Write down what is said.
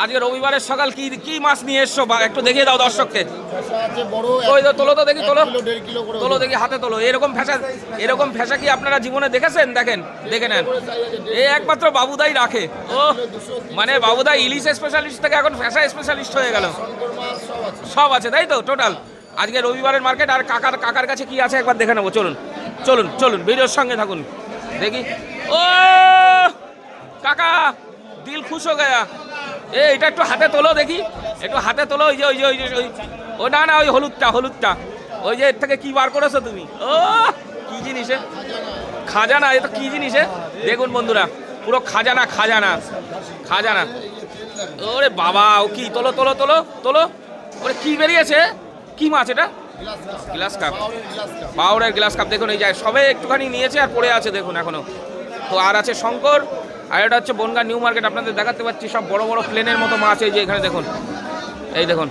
আজকে রবিবারের সকাল কি কি মাছ নিয়ে এসছো? বা একটু দেখিয়ে দাও দর্শককে। তোলো তো দেখি, তোলো। তোলো দেখি, হাতে তোলো। এরকম ফ্যাশা এরকম ফ্যাশা কি আপনারা জীবনে দেখেছেন? দেখেন, দেখে নেন। এ একমাত্র বাবুদাই রাখে। ও মানে বাবুদা ইলিশ স্পেশালিস্ট থেকে এখন ফ্যাশা স্পেশালিস্ট হয়ে গেল। সব আছে, তাই তো? টোটাল আজকে রবিবারের মার্কেট আর কাকার কাকার কাছে কি আছে একবার দেখে নেব। চলুন চলুন চলুন, ভিডিওর সঙ্গে থাকুন। দেখি। ও কাকা, দিল খুশ হয়ে গয়া। এ এটা একটু হাতে তোলো দেখি। একটু হাতে তোলো, ওই যে ওই যে ওই যে, ওই ও, না না, ওই হলুদটা হলুদটা। ওই যে এর থেকে কি বার করেছ তুমি? ও, কি জিনিসে খাজানা, এ তো কি জিনিসে দেখুন বন্ধুরা, পুরো খাজানা খাজানা খাজানা। ওরে বাবা, ও কি, তোলো তোলো তোলো তোলো। ওরে কি বেরিয়েছে? কি মাছ এটা? Glass cup. Powder glass cup, দেখুন, এই যায় সবে একটুখানি নিয়েছে আর পড়ে আছে, দেখুন, এখনও। তো আর আছে শঙ্কর আর এটা হচ্ছে বনগা নিউ মার্কেট, আপনাদের দেখাতে পাচ্ছি সব বড় বড় প্লেনের মতো মাছ এই যে এখানে দেখুন। এই দেখুন।